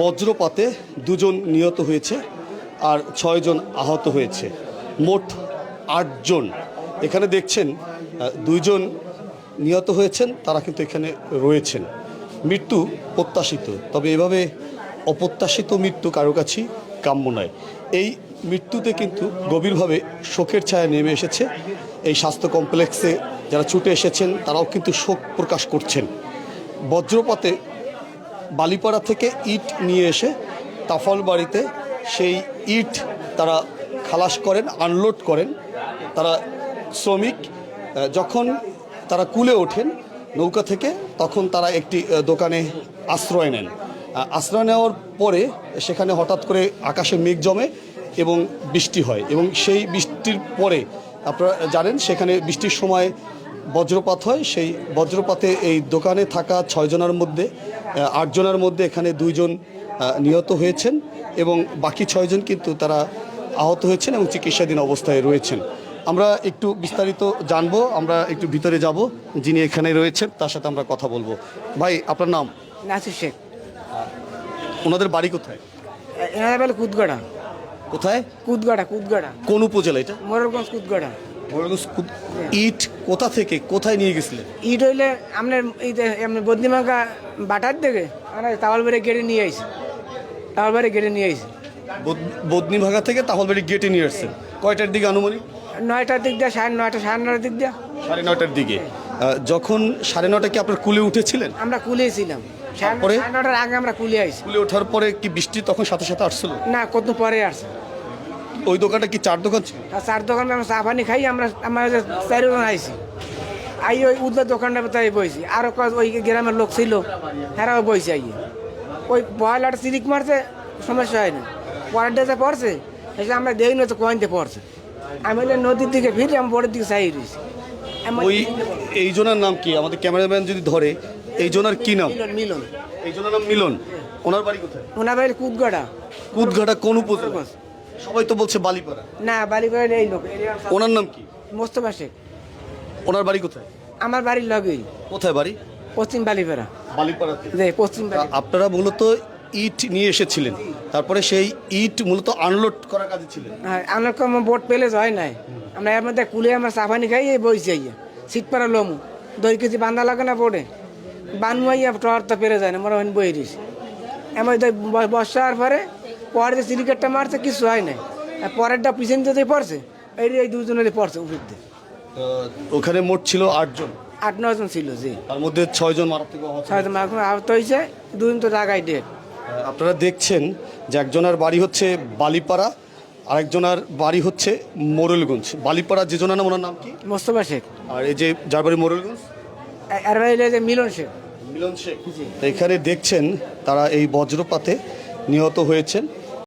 বজ্রপাতে দুজন নিহত হয়েছে আর ছয়জন আহত হয়েছে। মোট আটজন। এখানে দেখছেন দুইজন নিহত হয়েছেন, তারা কিন্তু এখানে রয়েছেন। মৃত্যু প্রত্যাশিত, তবে এভাবে অপ্রত্যাশিত মৃত্যু কারও কাছেই কাম্য নয়। এই মৃত্যুতে কিন্তু গভীরভাবে শোকের ছায়া নেমে এসেছে। এই স্বাস্থ্য কমপ্লেক্সে যারা ছুটে এসেছেন, তারাও কিন্তু শোক প্রকাশ করছেন। বজ্রপাতে বালিপাড়া থেকে ইট নিয়ে এসে তাফল বাড়িতে সেই ইট তারা খালাস করেন, আনলোড করেন। তারা শ্রমিক যখন তারা কুলে ওঠেন নৌকা থেকে, তখন তারা একটি দোকানে আশ্রয় নেন। আশ্রয় নেওয়ার পরে সেখানে হঠাৎ করে আকাশে মেঘ জমে এবং বৃষ্টি হয়। এবং সেই বৃষ্টির পরে, আপনারা জানেন, সেখানে বৃষ্টির সময় বজ্রপাত হয় সেই বজ্রপাতে এই দোকানে থাকা ছয়জনের মধ্যে আটজনের মধ্যে এখানে দুইজন নিহত হয়েছেন এবং বাকি ছয়জন কিন্তু তারা আহত হয়েছেন এবং চিকিৎসাধীন অবস্থায় রয়েছেন। আমরা একটু বিস্তারিত জানব আমরা একটু ভিতরে যাব যিনি এখানে রয়েছেন তার সাথে আমরা কথা বলব। ভাই আপনার নাম? নাসির শেখ। ওনাদের বাড়ি কোথায়? কুদগড়া। কোথায়? কুদগড়া কুদগড়া। কোন উপজেলা এটা? মোরলগঞ্জ কুদগড়া। ইট কোথা থেকে কোথায় নিয়ে গেছিলেন? ইট হইলে আপনার আপনার বদ্রিমাঙ্গা বাটার থেকে আমরা তাওয়াল বেড়ে গেড়ে নিয়ে আইছি। তাওয়াল বেড়ে গেড়ে নিয়ে আইছি। বদনি ভাগা থেকে তাহলবাড়ি গেটে নিয়ে আসছেন। কয়টার দিকে আনুমানিক? নয়টার দিক দিয়ে সাড়ে নয়টা সাড়ে নয়টার দিক দিয়ে। সাড়ে নয়টার দিকে। যখন সাড়ে নয়টা কি আপনার কুলে উঠেছিলেন? আমরা সাড়ে তারপরে? সাড়ে নয়টার আগে আমরা কুলে আইছি। কুলে ওঠার পরে কি বৃষ্টি তখন সাথে সাথে আসছিল? না কত পরে আসছে। ওই দোকানটা কি চার দোকান ছিল? আর চার দোকানে আমরা চা পানি খাই আমরা আমরা চারিজন আইছি। আই ওই উদ্ধার দোকানটা তাই বইছি। আরও ওই গ্রামের লোক ছিল হেরাও বইছে আইয়ে। ওই পয়লাটা সিরিক মারছে সমস্যা হয় না। পরেরটা যে পড়ছে এসে আমরা দেখি না তো কয়েনতে পড়ছে। আমি হলে নদীর দিকে ফিরে আমি বড়ের দিকে চাই রয়েছি ওই এই জনের নাম কি? আমাদের ক্যামেরাম্যান যদি ধরে এই জনের কি নাম? মিলন এই জনের নাম মিলন। ওনার বাড়ি কোথায়? ওনার বাড়ি কুদগড়া। কুদঘাটা কোন উপজেলা? সবাই তো বলছে বালিপাড়া। না বাড়ি এই লোক। ওনার নাম কি? মোস্তফা শেখ। ওনার বাড়ি কোথায়? আমার বাড়ির লগেই। কোথায় বাড়ি? পশ্চিম বালিপাড়া। বালিপাড়াতে পশ্চিম আপনারা মূলত ইট নিয়ে এসেছিলেন। তারপরে সেই ইট মূলত আনলোড করার কাজে ছিলেন। হ্যাঁ আমরা কম বোট পেলে হয় নাই। আমরা এর মধ্যে কুলে আমরা সাফানি খাই এই বইছি আইয়া। সিট পাড়া লমু। দই কেজি বান্ধা লাগে না বোর্ডে বানু আইয়া টর তো পেরে যায় না আমরা ওখানে বই রয়েছি এমন বর্ষার পরে পরে যে সিলিকেটটা মারছে কিছু হয় নাই। পরেরটা পিছন দিয়ে পড়ছে এই এই দুজনের পড়ছে উপর দিয়ে ওখানে মোট ছিল আটজন আট নজন ছিল জি। তার মধ্যে ছয়জন মারাত্মক আহত ছয়জন আহত হয়েছে দুজন তো জায়গায় ডেট আপনারা দেখছেন যে একজনের বাড়ি হচ্ছে বালিপাড়া আরেকজনের বাড়ি হচ্ছে মোরেলগঞ্জ। বালিপাড়া যে জনের নাম ওনার নাম কি? মোস্তফা শেখ। আর এই যে যার বাড়ি মোরেলগঞ্জ? এর বাইরে যে মিলন শেখ। মিলন শেখ। এখানে দেখছেন তারা এই বজ্রপাতে নিহত হয়েছেন।